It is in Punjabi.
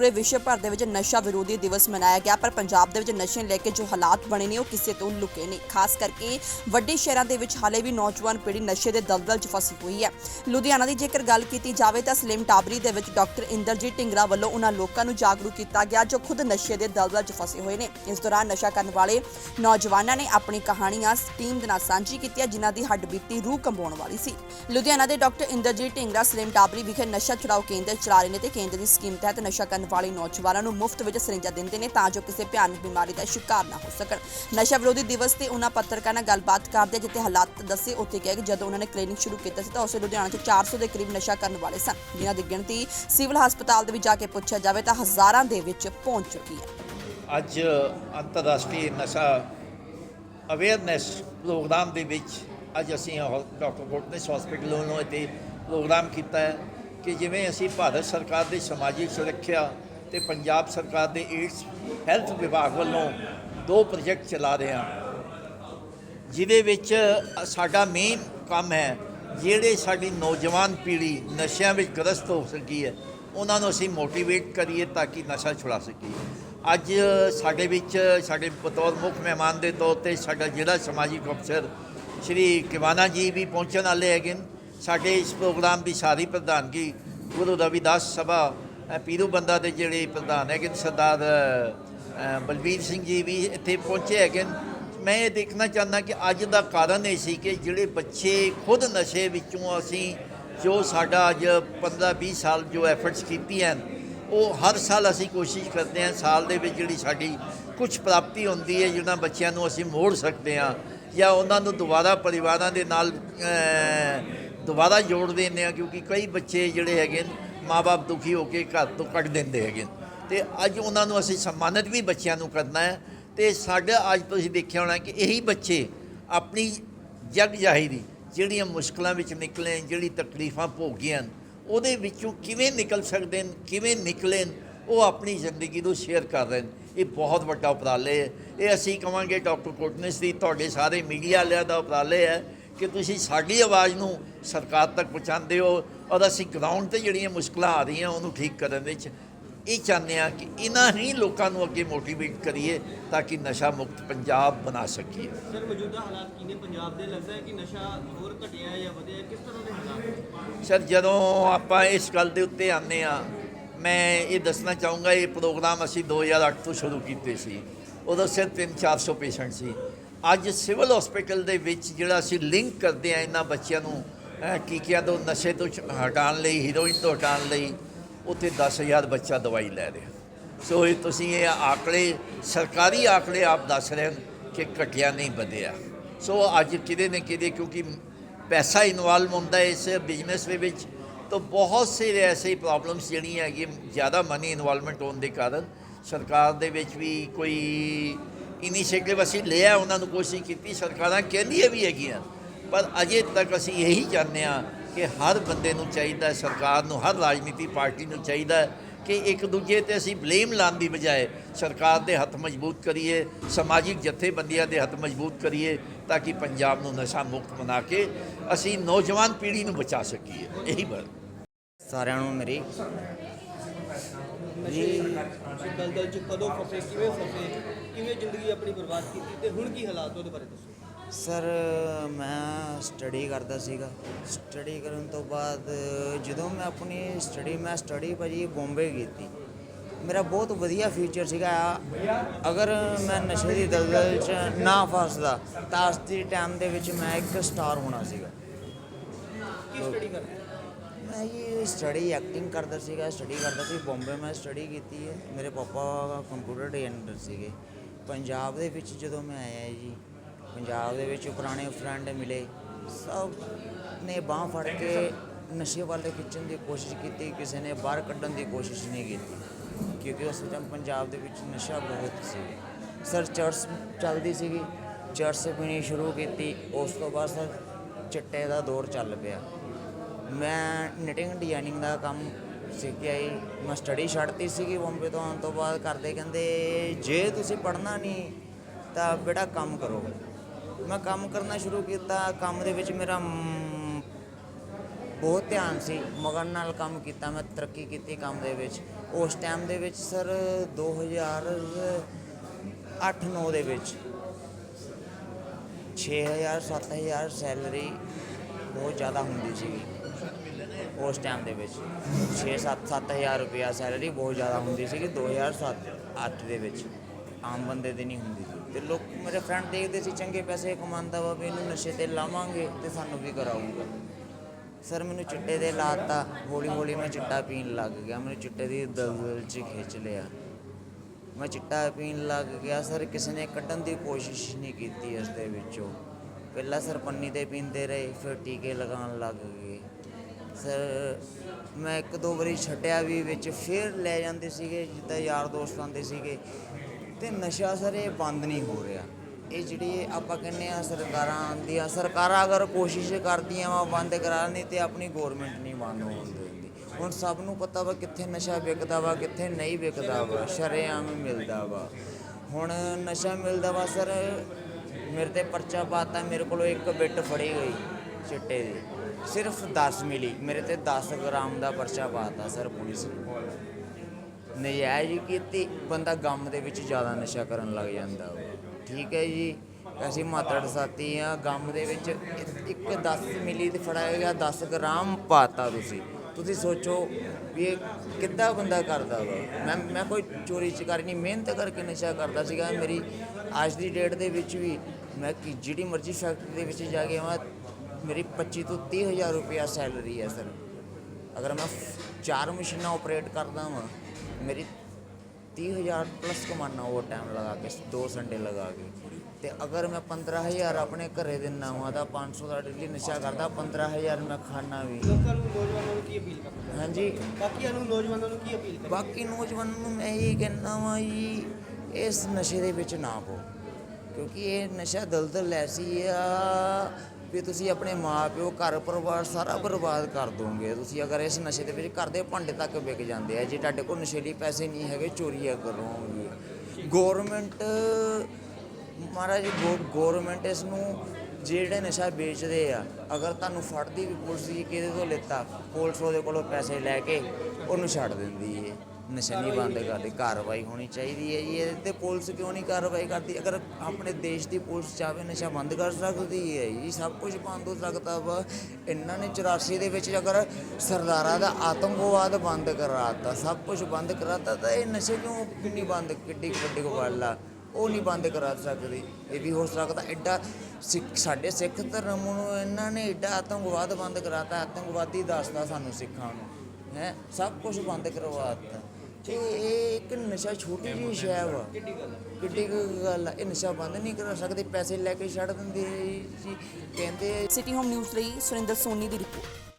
ਪੂਰੇ ਵਿਸ਼ਵ ਭਰ ਦੇ ਵਿੱਚ ਨਸ਼ਾ ਵਿਰੋਧੀ ਦਿਵਸ ਮਨਾਇਆ ਗਿਆ, ਪਰ ਪੰਜਾਬ ਦੇ ਵਿੱਚ ਨਸ਼ੇ ਨੂੰ ਲੈ ਕੇ ਜੋ ਹਾਲਾਤ ਬਣੇ ਨੇ, ਉਹ ਕਿਸੇ ਤੋਂ ਲੁਕੇ ਨਹੀਂ। ਖਾਸ ਕਰਕੇ ਵੱਡੇ ਸ਼ਹਿਰਾਂ ਦੇ ਵਿੱਚ ਹਾਲੇ ਵੀ ਨੌਜਵਾਨ ਪੀੜ੍ਹੀ ਨਸ਼ੇ ਦੇ ਦਲਦਲ 'ਚ ਫਸੀ ਹੋਈ ਹੈ। ਲੁਧਿਆਣਾ ਦੀ ਜੇਕਰ ਗੱਲ ਕੀਤੀ ਜਾਵੇ ਤਾਂ ਸਲਿਮ ਟਾਬਰੀ ਦੇ ਵਿੱਚ ਡਾਕਟਰ ਇੰਦਰਜੀਤ ਢਿੰਗਰਾ ਵੱਲੋਂ ਉਹਨਾਂ ਲੋਕਾਂ ਨੂੰ ਜਾਗਰੂਕ ਕੀਤਾ ਗਿਆ, ਜੋ ਖੁਦ ਨਸ਼ੇ ਦੇ ਦਲਦਲ 'ਚ ਫਸੇ ਹੋਏ ਨੇ। ਇਸ ਦੌਰਾਨ ਨਸ਼ਾ ਕਰਨ ਵਾਲੇ ਨੌਜਵਾਨਾਂ ਨੇ ਆਪਣੀ ਕਹਾਣੀਆਂ ਟੀਮ ਦੇ ਨਾਲ ਸਾਂਝੀ ਕੀਤੀਆਂ, ਜਿਨ੍ਹਾਂ ਦੀ ਹੱਡ ਬੀਤੀ ਰੂਹ ਕੰਬਾਉਣ ਵਾਲੀ ਸੀ। ਲੁਧਿਆਣਾ ਦੇ ਡਾਕਟਰ ਇੰਦਰਜੀਤ ਢਿੰਗਰਾ ਸਲਿਮ ਟਾਬਰੀ ਵਿਖੇ ਨਸ਼ਾ ਛੁਡਾਓ ਕੇਂਦਰ ਚਲਾ ਰਹੇ ਨੇ ਤੇ ਕੇਂਦਰ ਦੀ ਸਕੀਮ ਤਹਿਤ ਨਸ਼ਾ ਕਰਨ ਵਾਲੇ ਨੌਜਵਾਨਾਂ ਨੂੰ ਮੁਫਤ ਵਿੱਚ ਸਰਿੰਜਾਂ ਦਿੰਦੇ ਨੇ ਤਾਂ ਜੋ ਕਿਸੇ ਭਿਆਨਕ ਬਿਮਾਰੀ ਦਾ ਸ਼ਿਕਾਰ ਨਾ ਹੋ ਸਕਣ। ਨਸ਼ਾ ਵਿਰੋਧੀ ਦਿਵਸ ਤੇ ਉਹਨਾਂ ਪੱਤਰਕਾਰਾਂ ਨਾਲ ਗੱਲਬਾਤ ਕਰਦੇ ਜਿੱਥੇ ਹਾਲਾਤ ਦੱਸੇ ਉੱਥੇ ਕਿਹਾ ਕਿ ਜਦੋਂ ਉਹਨਾਂ ਨੇ ਕਲੀਨਿਕ ਸ਼ੁਰੂ ਕੀਤਾ ਸੀ ਤਾਂ ਉਸੇ ਲੁਧਿਆਣਾ 'ਚ 400 ਦੇ ਕਰੀਬ ਨਸ਼ਾ ਕਰਨ ਵਾਲੇ ਸਨ। ਜਿਨ੍ਹਾਂ ਦੀ ਗਿਣਤੀ ਸਿਵਲ ਹਸਪਤਾਲ ਦੇ ਵਿੱਚ ਜਾ ਕੇ ਪੁੱਛਿਆ ਜਾਵੇ ਤਾਂ ਹਜ਼ਾਰਾਂ ਦੇ ਵਿੱਚ ਪਹੁੰਚ ਚੁੱਕੀ ਹੈ। ਅੱਜ ਅੰਤਰਰਾਸ਼ਟਰੀ ਨਸ਼ਾ ਅਵੇਅਰਨੈਸ ਪ੍ਰੋਗਰਾਮ ਦੇ ਵਿੱਚ ਅੱਜ ਅਸੀਂ ਡਾਕਟਰ ਕੋਟਨਸ ਹਸਪੀਟਲ ਵੱਲੋਂ ਇੱਥੇ ਪ੍ਰੋਗਰਾਮ ਕੀਤਾ ਹੈ। ਕਿ ਜਿਵੇਂ ਅਸੀਂ ਭਾਰਤ ਸਰਕਾਰ ਦੇ ਸਮਾਜਿਕ ਸੁਰੱਖਿਆ ਤੇ ਪੰਜਾਬ ਸਰਕਾਰ ਦੇ ਏਡਸ ਹੈਲਥ ਵਿਭਾਗ ਵੱਲੋਂ ਦੋ ਪ੍ਰੋਜੈਕਟ ਚਲਾ ਰਹੇ ਹਾਂ, ਜਿਹਦੇ ਵਿੱਚ ਸਾਡਾ ਮੇਨ ਕੰਮ ਹੈ ਜਿਹੜੇ ਸਾਡੀ ਨੌਜਵਾਨ ਪੀੜ੍ਹੀ ਨਸ਼ਿਆਂ ਵਿੱਚ ਗ੍ਰਸਤ ਹੋ ਸਕੀ ਹੈ, ਉਹਨਾਂ ਨੂੰ ਅਸੀਂ ਮੋਟੀਵੇਟ ਕਰੀਏ ਤਾਂ ਕਿ ਨਸ਼ਾ ਛੁਡਾ ਸਕੀਏ ਅੱਜ ਸਾਡੇ ਵਿੱਚ ਸਾਡੇ ਬਤੌਰ ਮੁੱਖ ਮਹਿਮਾਨ ਦੇ ਤੌਰ ਤੇ ਸਾਡਾ ਜ਼ਿਲ੍ਹਾ ਸਮਾਜਿਕ ਅਫਸਰ ਸ਼੍ਰੀ ਕਿਵਾਨਾ ਜੀ ਵੀ ਪਹੁੰਚਣ ਵਾਲੇ ਹੈਗੇ ਨੇ। ਸਾਡੇ ਇਸ ਪ੍ਰੋਗਰਾਮ ਦੀ ਸਾਰੀ ਪ੍ਰਧਾਨਗੀ ਗੁਰੂ ਰਵਿਦਾਸ ਸਭਾ ਪੀਰੂ ਬੰਦਾ ਦੇ ਜਿਹੜੇ ਪ੍ਰਧਾਨ ਹੈਗੇ ਨੇ, ਸਰਦਾਰ ਬਲਬੀਰ ਸਿੰਘ ਜੀ ਵੀ ਇੱਥੇ ਪਹੁੰਚੇ ਹੈਗੇ ਨੇ। ਮੈਂ ਇਹ ਦੇਖਣਾ ਚਾਹੁੰਦਾ ਕਿ ਅੱਜ ਦਾ ਕਾਰਨ ਇਹ ਸੀ ਕਿ ਜਿਹੜੇ ਬੱਚੇ ਖੁਦ ਨਸ਼ੇ ਵਿੱਚੋਂ ਅਸੀਂ ਜੋ ਸਾਡਾ ਅੱਜ 15 20 ਸਾਲ ਜੋ ਐਫਰਟਸ ਕੀਤੀਆਂ ਉਹ ਹਰ ਸਾਲ ਅਸੀਂ ਕੋਸ਼ਿਸ਼ ਕਰਦੇ ਹਾਂ ਸਾਲ ਦੇ ਵਿੱਚ ਜਿਹੜੀ ਸਾਡੀ ਕੁਝ ਪ੍ਰਾਪਤੀ ਹੁੰਦੀ ਹੈ ਜਿਹਨਾਂ ਬੱਚਿਆਂ ਨੂੰ ਅਸੀਂ ਮੋੜ ਸਕਦੇ ਹਾਂ ਜਾਂ ਉਹਨਾਂ ਨੂੰ ਦੁਬਾਰਾ ਪਰਿਵਾਰਾਂ ਦੇ ਨਾਲ ਅਹ, ਦੁਬਾਰਾ ਜੋੜ ਦਿੰਦੇ ਹਾਂ ਕਿਉਂਕਿ ਕਈ ਬੱਚੇ ਜਿਹੜੇ ਹੈਗੇ ਨੇ ਮਾਪੇ ਦੁਖੀ ਹੋ ਕੇ ਘਰ ਤੋਂ ਕੱਢ ਦਿੰਦੇ ਹੈਗੇ ਨੇ। ਤੇ ਅੱਜ ਉਹਨਾਂ ਨੂੰ ਅਸੀਂ ਸਨਮਾਨਿਤ ਵੀ ਬੱਚਿਆਂ ਨੂੰ ਕਰਨਾ ਹੈ ਤੇ ਸਾਡਾ ਅੱਜ ਤੁਸੀਂ ਦੇਖਿਆ ਹੋਣਾ ਕਿ ਇਹੀ ਬੱਚੇ ਆਪਣੀ ਜਗ ਜ਼ਾਹਿਰੀ ਜਿਹੜੀਆਂ ਮੁਸ਼ਕਲਾਂ ਵਿੱਚ ਨਿਕਲੇ ਜਿਹੜੀ ਤਕਲੀਫਾਂ ਭੋਗੀਆਂ ਉਹਦੇ ਵਿੱਚੋਂ ਕਿਵੇਂ ਨਿਕਲ ਸਕਦੇ ਨੇ ਕਿਵੇਂ ਨਿਕਲੇ ਨੇ, ਉਹ ਆਪਣੀ ਜ਼ਿੰਦਗੀ ਨੂੰ ਸ਼ੇਅਰ ਕਰ ਰਹੇ ਨੇ ਇਹ ਬਹੁਤ ਵੱਡਾ ਉਪਰਾਲੇ ਹੈ। ਇਹ ਅਸੀਂ ਕਵਾਂਗੇ ਡਾਕਟਰ ਕੋਟਨਿਸ ਦੀ ਤੁਹਾਡੇ ਸਾਰੇ ਮੀਡੀਆ ਵਾਲਿਆਂ ਦਾ ਉਪਰਾਲੇ ਹੈ ਕਿ ਤੁਸੀਂ ਸਾਡੀ ਆਵਾਜ਼ ਨੂੰ ਸਰਕਾਰ ਤੱਕ ਪਹੁੰਚਾਉਂਦੇ ਹੋ ਔਰ ਅਸੀਂ ਗਰਾਊਂਡ ਤੇ ਜਿਹੜੀਆਂ ਮੁਸ਼ਕਲਾਂ ਆ ਰਹੀਆਂ ਉਹਨੂੰ ਠੀਕ ਕਰਨ ਵਿੱਚ ਇਹ ਚਾਹੁੰਦੇ ਹਾਂ ਕਿ ਇਹਨਾਂ ਹੀ ਲੋਕਾਂ ਨੂੰ ਅੱਗੇ ਮੋਟੀਵੇਟ ਕਰੀਏ ਤਾਂ ਕਿ ਨਸ਼ਾ ਮੁਕਤ ਪੰਜਾਬ ਬਣਾ ਸਕੀਏ। ਸਰ ਮੌਜੂਦਾ ਹਾਲਾਤ ਕੀ ਨੇ? ਪੰਜਾਬ ਦੇ ਲੱਗਦਾ ਹੈ ਕਿ ਨਸ਼ਾ ਹੋਰ ਘਟਿਆ ਹੈ ਜਾਂ ਵਧਿਆ? ਕਿਸ ਤਰ੍ਹਾਂ ਦੇ ਹਾਲਾਤ ਸਰ ਜਦੋਂ ਆਪਾਂ ਇਸ ਗੱਲ ਦੇ ਉੱਤੇ ਆਨੇ ਆ ਮੈਂ ਇਹ ਦੱਸਣਾ ਚਾਹੂੰਗਾ ਇਹ ਪ੍ਰੋਗਰਾਮ ਅਸੀਂ 2008 ਤੋਂ ਸ਼ੁਰੂ ਕੀਤੇ ਸੀ। ਉਦੋਂ ਸਿਰਫ 3-400 ਪੇਸ਼ੈਂਟ ਸੀ। ਅੱਜ ਸਿਵਲ ਹਸਪੀਟਲ ਦੇ ਵਿੱਚ ਜਿਹੜਾ ਅਸੀਂ ਲਿੰਕ ਕਰਦੇ ਆ ਇਹਨਾਂ ਬੱਚਿਆਂ ਨੂੰ ਅਹ, ਟੀਕਿਆਂ ਤੋਂ ਨਸ਼ੇ ਤੋਂ ਹਟਾਉਣ ਲਈ ਹੀਰੋਇਨ ਤੋਂ ਹਟਾਉਣ ਲਈ ਉੱਥੇ 10000 ਬੱਚਾ ਦਵਾਈ ਲੈ ਰਿਹਾ। ਸੋ ਇਹ ਤੁਸੀਂ ਇਹ ਆਕੜੇ ਸਰਕਾਰੀ ਆਕੜੇ ਆਪ ਦੱਸ ਰਹੇ ਹਨ ਕਿ ਘਟਿਆ ਨਹੀਂ ਵਧਿਆ। ਸੋ ਅੱਜ ਕਿਤੇ ਨਾ ਕਿਤੇ ਕਿਉਂਕਿ ਪੈਸਾ ਇਨਵੋਲਵ ਹੁੰਦਾ ਹੈ ਇਸ ਬਿਜ਼ਨਸ ਦੇ ਵਿੱਚ ਤਾਂ ਬਹੁਤ ਸੇ ਐਸੇ ਪ੍ਰੋਬਲਮਸ ਜਿਹੜੀਆਂ ਹੈਗੀ ਜ਼ਿਆਦਾ ਮਨੀ ਇਨਵੋਲਵਮੈਂਟ ਹੋਣ ਦੇ ਕਾਰਨ ਸਰਕਾਰ ਦੇ ਵਿੱਚ ਵੀ ਕੋਈ ਇਨੀਸ਼ੀਏਟਿਵ ਅਸੀਂ ਲਿਆ ਉਹਨਾਂ ਨੂੰ ਕੋਸ਼ਿਸ਼ ਕੀਤੀ ਸਰਕਾਰਾਂ ਕਹਿੰਦੀਆਂ ਵੀ ਹੈਗੀਆਂ। ਪਰ ਅਜੇ ਤੱਕ ਅਸੀਂ ਇਹੀ ਚਾਹੁੰਦੇ ਹਾਂ ਕਿ ਹਰ ਬੰਦੇ ਨੂੰ ਚਾਹੀਦਾ ਹੈ, ਸਰਕਾਰ ਨੂੰ ਹਰ ਰਾਜਨੀਤੀ ਪਾਰਟੀ ਨੂੰ ਚਾਹੀਦਾ ਹੈ ਕਿ ਇੱਕ ਦੂਜੇ ਤੇ ਅਸੀਂ ਬਲੇਮ ਲਾਉਣ ਦੀ ਬਜਾਏ ਸਰਕਾਰ ਦੇ ਹੱਥ ਮਜ਼ਬੂਤ ਕਰੀਏ ਸਮਾਜਿਕ ਜਥੇਬੰਦੀਆਂ ਦੇ ਹੱਥ ਮਜ਼ਬੂਤ ਕਰੀਏ ਤਾਂ ਕਿ ਪੰਜਾਬ ਨੂੰ ਨਸ਼ਾ ਮੁਕਤ ਬਣਾ ਕੇ ਅਸੀਂ ਨੌਜਵਾਨ ਪੀੜ੍ਹੀ ਨੂੰ ਬਚਾ ਸਕੀਏ। ਇਹੀ ਬਸ ਸਾਰਿਆਂ ਨੂੰ ਮੇਰੀ। ਨਸ਼ੇ ਦੀ ਦਲਦਲ ਚ ਕਦੋਂ ਫਸੇ ਕਿਵੇਂ ਫਸੇ? ਕਿਵੇਂ ਜ਼ਿੰਦਗੀ ਆਪਣੀ ਬਰਬਾਦ ਕੀਤੀ ਤੇ ਹੁਣ ਕੀ ਹਾਲਾਤ ਉਹਦੇ ਬਾਰੇ ਦੱਸੋ? ਸਰ ਮੈਂ ਸਟੱਡੀ ਕਰਦਾ ਸੀਗਾ। ਸਟੱਡੀ ਕਰਨ ਤੋਂ ਬਾਅਦ ਜਦੋਂ ਮੈਂ ਆਪਣੀ ਸਟੱਡੀ ਮੈਂ ਸਟੱਡੀ ਭਾਜੀ ਬੰਬੇ ਕੀਤੀ। ਮੇਰਾ ਬਹੁਤ ਵਧੀਆ ਫਿਊਚਰ ਸੀਗਾ। ਅਗਰ ਮੈਂ ਨਸ਼ੇ ਦੀ ਦਲਦਲ 'ਚ ਨਾ ਫਸਦਾ ਤਾਂ ਅੱਜ ਦੇ ਟਾਈਮ ਦੇ ਵਿੱਚ ਮੈਂ ਇੱਕ ਸਟਾਰ ਹੋਣਾ ਸੀਗਾ। ਕੀ ਸਟੱਡੀ ਕਰਦੇ ਮੈਂ ਇਹ ਸਟੱਡੀ ਐਕਟਿੰਗ ਕਰਦਾ ਸੀਗਾ। ਸਟੱਡੀ ਕਰਦਾ ਸੀ ਬੰਬੇ ਮੈਂ ਸਟੱਡੀ ਕੀਤੀ ਹੈ। ਮੇਰੇ ਪਾਪਾ ਕੰਪਿਊਟਰ ਡਿਜ਼ਾਈਨਰ ਸੀਗੇ। ਪੰਜਾਬ ਦੇ ਵਿੱਚ ਜਦੋਂ ਮੈਂ ਆਇਆ ਜੀ, ਪੰਜਾਬ ਦੇ ਵਿੱਚ ਪੁਰਾਣੇ ਫਰੈਂਡ ਮਿਲੇ, ਸਭ ਨੇ ਬਾਹ ਫੜ ਕੇ ਨਸ਼ੇ ਵੱਲ ਖਿੱਚਣ ਦੀ ਕੋਸ਼ਿਸ਼ ਕੀਤੀ, ਕਿਸੇ ਨੇ ਬਾਹਰ ਕੱਢਣ ਦੀ ਕੋਸ਼ਿਸ਼ ਨਹੀਂ ਕੀਤੀ, ਕਿਉਂਕਿ ਉਸ ਟਾਈਮ ਪੰਜਾਬ ਦੇ ਵਿੱਚ ਨਸ਼ਾ ਬਹੁਤ ਸੀ। ਸਰ ਚਰਚ ਚੱਲਦੀ ਸੀਗੀ ਚਰਚ ਪੀਣੀ ਸ਼ੁਰੂ ਕੀਤੀ, ਉਸ ਤੋਂ ਬਾਅਦ ਸਰ ਚਿੱਟੇ ਦਾ ਦੌਰ ਚੱਲ ਪਿਆ। ਮੈਂ ਨਿਟਿੰਗ ਡਿਜ਼ਾਈਨਿੰਗ ਦਾ ਕੰਮ ਸਿੱਖਿਆ ਜੀ ਮੈਂ ਸਟੱਡੀ ਛੱਡਤੀ ਸੀਗੀ ਬੰਬੇ ਤੋਂ, ਆਉਣ ਤੋਂ ਬਾਅਦ ਕਰਦੇ ਕਹਿੰਦੇ, ਜੇ ਤੁਸੀਂ ਪੜ੍ਹਨਾ ਨਹੀਂ, ਤਾਂ ਬੇਟਾ ਕੰਮ ਕਰੋ। ਮੈਂ ਕੰਮ ਕਰਨਾ ਸ਼ੁਰੂ ਕੀਤਾ, ਕੰਮ ਦੇ ਵਿੱਚ ਮੇਰਾ ਬਹੁਤ ਧਿਆਨ ਸੀ, ਮਗਨ ਨਾਲ ਕੰਮ ਕੀਤਾ, ਮੈਂ ਤਰੱਕੀ ਕੀਤੀ ਕੰਮ ਦੇ ਵਿੱਚ। ਉਸ ਟਾਈਮ ਦੇ ਵਿੱਚ ਸਰ 2008-9 ਦੇ ਵਿੱਚ 6000 7000 ਸੈਲਰੀ ਬਹੁਤ ਜ਼ਿਆਦਾ ਹੁੰਦੀ ਸੀਗੀ। ਉਸ ਟਾਈਮ ਦੇ ਵਿੱਚ 6-7 7000 ਰੁਪਇਆ ਸੈਲਰੀ ਬਹੁਤ ਜ਼ਿਆਦਾ ਹੁੰਦੀ ਸੀਗੀ 2007 8 ਦੇ ਵਿੱਚ। ਆਮ ਬੰਦੇ ਦੀ ਨਹੀਂ ਹੁੰਦੀ ਸੀ। ਤੇ ਲੋਕ ਮੇਰੇ ਫਰੈਂਡ ਦੇਖਦੇ ਸੀ, ਚੰਗੇ ਪੈਸੇ ਕਮਾਉਂਦਾ ਵਾ ਵੀ ਇਹਨੂੰ ਨਸ਼ੇ ਤੇ ਲਾਵਾਂਗੇ ਤੇ ਸਾਨੂੰ ਵੀ ਕਰਾਊਗਾ। ਸਰ ਮੈਨੂੰ ਚਿੱਟੇ ਦੇ ਲਾਤਾ, ਹੌਲੀ ਹੌਲੀ ਮੈਂ ਚਿੱਟਾ ਪੀਣ ਲੱਗ ਗਿਆ। ਮੈਨੂੰ ਚਿੱਟੇ ਦੀ ਦਲਦਲ 'ਚ ਖਿੱਚ ਲਿਆ। ਮੈਂ ਚਿੱਟਾ ਪੀਣ ਲੱਗ ਗਿਆ। ਸਰ ਕਿਸੇ ਨੇ ਕੱਢਣ ਦੀ ਕੋਸ਼ਿਸ਼ ਨਹੀਂ ਕੀਤੀ ਇਸ ਦੇ ਵਿੱਚੋਂ। ਪਹਿਲਾਂ ਸਰ ਪੰਨੀ ਤੇ ਪੀਂਦੇ ਰਹੇ, ਫਿਰ ਟੀਕੇ ਲਗਾਉਣ ਲੱਗ ਗਏ। ਸਰ, ਮੈਂ ਇੱਕ ਦੋ ਵਾਰੀ ਛੱਡਿਆ ਵੀ, ਵਿੱਚ ਫਿਰ ਲੈ ਜਾਂਦੇ ਸੀਗੇ, ਜਿੱਦਾਂ ਯਾਰ ਦੋਸਤ ਆਉਂਦੇ ਸੀਗੇ। ਤੇ ਨਸ਼ਾ ਸਰ, ਇਹ ਬੰਦ ਨਹੀਂ ਹੋ ਰਿਹਾ। ਇਹ ਜਿਹੜੀ ਆਪਾਂ ਕਹਿੰਦੇ ਆ ਸਰਕਾਰਾਂ ਆਉਂਦੀਆਂ, ਸਰਕਾਰਾਂ ਅਗਰ ਕੋਸ਼ਿਸ਼ ਕਰਦੀਆਂ ਵਾ, ਬੰਦ ਕਰਾਉਣ ਦੀ ਤੇ ਆਪਣੀ ਗਵਰਨਮੈਂਟ ਨਹੀਂ ਬੰਦ ਹੋਣ ਦਿੰਦੀ। ਹੁਣ ਸਭ ਨੂੰ ਪਤਾ ਵਾ ਕਿੱਥੇ ਨਸ਼ਾ ਵਿਕਦਾ ਵਾ, ਕਿੱਥੇ ਨਹੀਂ ਵਿਕਦਾ ਵਾ, ਸ਼ਰੇਆਮ ਮਿਲਦਾ ਵਾ। ਹੁਣ ਨਸ਼ਾ ਮਿਲਦਾ ਵਾ ਸਰ, ਮੇਰੇ ਤੇ ਪਰਚਾ ਪਾਤਾ, ਮੇਰੇ ਕੋਲੋਂ ਇੱਕ ਬਿੱਟ ਫੜੀ ਗਈ। ਚਿੱਟੇ ਦੀ। ਸਿਰਫ 10 ਮਿਲੀ। ਮੇਰੇ ਤੇ 10 ਗ੍ਰਾਮ ਦਾ ਪਰਚਾ ਪਾਤਾ ਸਰ ਪੁਲਿਸ ਨੇ। ਨਜਾਇਜ਼ ਕੀਤੀ। ਬੰਦਾ ਗਮ ਦੇ ਵਿੱਚ ਜ਼ਿਆਦਾ ਨਸ਼ਾ ਕਰਨ ਲੱਗ ਜਾਂਦਾ ਠੀਕ ਹੈ ਜੀ। ਅਸੀਂ ਮਾਤੜ ਸਾਥੀ ਆ ਗਮ ਦੇ ਵਿੱਚ ਇੱਕ- ਇੱਕ 10 ਮਿਲੀ ਤੇ ਫੜਾਇਆ ਗਿਆ। 10 ਗ੍ਰਾਮ ਪਾਤਾ ਤੁਸੀਂ। ਤੁਸੀਂ ਸੋਚੋ ਵੀ ਇਹ ਕਿੱਦਾਂ ਬੰਦਾ ਕਰਦਾ ਵਾ। ਮੈਂ ਮੈਂ ਕੋਈ ਚੋਰੀ ਚਕਾਰੀ ਨਹੀਂ। ਮਿਹਨਤ ਕਰਕੇ ਨਸ਼ਾ ਕਰਦਾ ਸੀਗਾ। ਮੇਰੀ ਅੱਜ ਦੀ ਡੇਟ ਦੇ ਵਿੱਚ ਵੀ ਮੈਂ ਕਿ ਜਿਹੜੀ ਮਰਜ਼ੀ ਫੈਕਟਰੀ ਦੇ ਵਿੱਚ ਜਾ ਕੇ ਆਵਾਂ ਮੇਰੀ 25 ਤੋਂ 30 ਹਜ਼ਾਰ ਰੁਪਇਆ ਸੈਲਰੀ ਹੈ ਸਰ। ਅਗਰ ਮੈਂ ਚਾਰ ਮਸ਼ੀਨਾਂ ਆਪਰੇਟ ਕਰਦਾ ਵਾਂ ਮੇਰੀ 30000 ਪਲੱਸ ਕਮਾਨਾ ਉਹ ਟਾਈਮ ਲਗਾ ਕੇ ਦੋ ਸੰਡੇ ਲਗਾ ਕੇ। ਤੇ ਅਗਰ ਮੈਂ 15000 ਆਪਣੇ ਘਰੇ ਦਿੰਨਾ ਵਾਂ ਤਾਂ 500 ਦਾ ਡੇਲੀ ਨਸ਼ਾ ਕਰਦਾ 15000 ਮੈਂ ਖਾਣਾ ਵੀ। ਲੋਕਾਂ ਨੂੰ ਨੌਜਵਾਨਾਂ ਨੂੰ ਕੀ ਅਪੀਲ ਕਰਨਾ ਹਾਂਜੀ। ਬਾਕੀਆਂ ਨੂੰ ਨੌਜਵਾਨਾਂ ਨੂੰ ਕੀ ਅਪੀਲ ਕਰਨਾ ਬਾਕੀ ਨੌਜਵਾਨਾਂ ਨੂੰ ਮੈਂ ਇਹ ਕਹਿਣਾ ਵਾਂ ਜੀ ਇਸ ਨਸ਼ੇ ਦੇ ਵਿੱਚ ਨਾ ਪਓ। ਕਿਉਂਕਿ ਇਹ ਨਸ਼ਾ ਦਲਦਲ ਐਸੀ ਆ ਵੀ ਤੁਸੀਂ ਆਪਣੇ ਮਾਪਿਓ ਘਰ ਪਰਿਵਾਰ ਸਾਰਾ ਬਰਬਾਦ ਕਰ ਦੋਗੇ। ਤੁਸੀਂ ਅਗਰ ਇਸ ਨਸ਼ੇ ਦੇ ਵਿੱਚ ਘਰ ਦੇ ਭਾਂਡੇ ਤੱਕ ਵਿਕ ਜਾਂਦੇ ਆ, ਜੇ ਤੁਹਾਡੇ ਕੋਲ ਨਸ਼ੀਲੀ ਪੈਸੇ ਨਹੀਂ ਹੈਗੇ, ਚੋਰੀਆਂ ਕਰੋਗੇ। ਗਵਰਨਮੈਂਟ ਮਹਾਰਾਜ ਗਵਰਨਮੈਂਟ ਇਸ ਨੂੰ ਜਿਹੜੇ ਨਸ਼ਾ ਵੇਚਦੇ ਆ, ਅਗਰ ਤੁਹਾਨੂੰ ਫੜਦੀ ਵੀ ਪੁਲਿਸ ਜੀ ਕਿਹਦੇ ਤੋਂ ਲਿੱਤਾ, ਪੁਲਿਸ ਉਹਦੇ ਕੋਲੋਂ ਪੈਸੇ ਲੈ ਕੇ ਉਹਨੂੰ ਛੱਡ ਦਿੰਦੀ ਏ। ਨਸ਼ਾ ਨਹੀਂ ਬੰਦ ਕਰਦੀ, ਕਾਰਵਾਈ ਹੋਣੀ ਚਾਹੀਦੀ ਹੈ ਜੀ। ਇਹਦੇ ਤੇ ਪੁਲਿਸ ਕਿਉਂ ਨਹੀਂ ਕਾਰਵਾਈ ਕਰਦੀ? ਅਗਰ ਆਪਣੇ ਦੇਸ਼ ਦੀ ਪੁਲਿਸ ਚਾਹੇ ਨਸ਼ਾ ਬੰਦ ਕਰ ਸਕਦੀ ਹੈ ਜੀ, ਸਭ ਕੁਝ ਬੰਦ ਹੋ ਸਕਦਾ ਵਾ। ਇਹਨਾਂ ਨੇ 84 ਦੇ ਵਿੱਚ ਅਗਰ ਸਰਦਾਰਾਂ ਦਾ ਆਤੰਕਵਾਦ ਬੰਦ ਕਰਾਤਾ, ਸਭ ਕੁਝ ਬੰਦ ਕਰਾਤਾ, ਤਾਂ ਇਹ ਨਸ਼ੇ ਕਿਉਂ ਕਿੰਨੀ ਬੰਦ, ਕਿੱਡੀ ਕੁ ਵੱਡੀ ਗੱਲ ਆ? ਉਹ ਨਹੀਂ ਬੰਦ ਕਰਾ ਸਕਦੀ। ਇਹ ਵੀ ਹੋ ਸਕਦਾ ਐਡਾ ਸਿੱਖ, ਸਾਡੇ ਸਿੱਖ ਧਰਮ ਨੂੰ ਇਹਨਾਂ ਨੇ ਐਡਾ ਆਤੰਕਵਾਦ ਬੰਦ ਕਰਾਤਾ। ਆਤੰਕਵਾਦੀ ਦੱਸਦਾ ਸਾਨੂੰ ਸਿੱਖਾਂ ਨੂੰ, ਹੈ, ਸਭ ਕੁਝ ਬੰਦ ਕਰਵਾ ਦਿੱਤਾ ਤੇ ਇਹ ਇੱਕ ਨਸ਼ਾ ਛੋਟੀ ਜਿਹੀ ਸ਼ੈ ਵਾ। ਕਿੱਡੀ ਗੱਲ ਆ, ਇਹ ਨਸ਼ਾ ਬੰਦ ਨਹੀਂ ਕਰਾ ਸਕਦੇ, ਪੈਸੇ ਲੈ ਕੇ ਛੱਡ ਦਿੰਦੇ ਆ ਜੀ। ਕਹਿੰਦੇ ਸਿਟੀ ਹੋਮ ਨਿਊਜ਼ ਲਈ ਸੁਰਿੰਦਰ ਸੋਨੀ ਦੀ ਰਿਪੋਰਟ।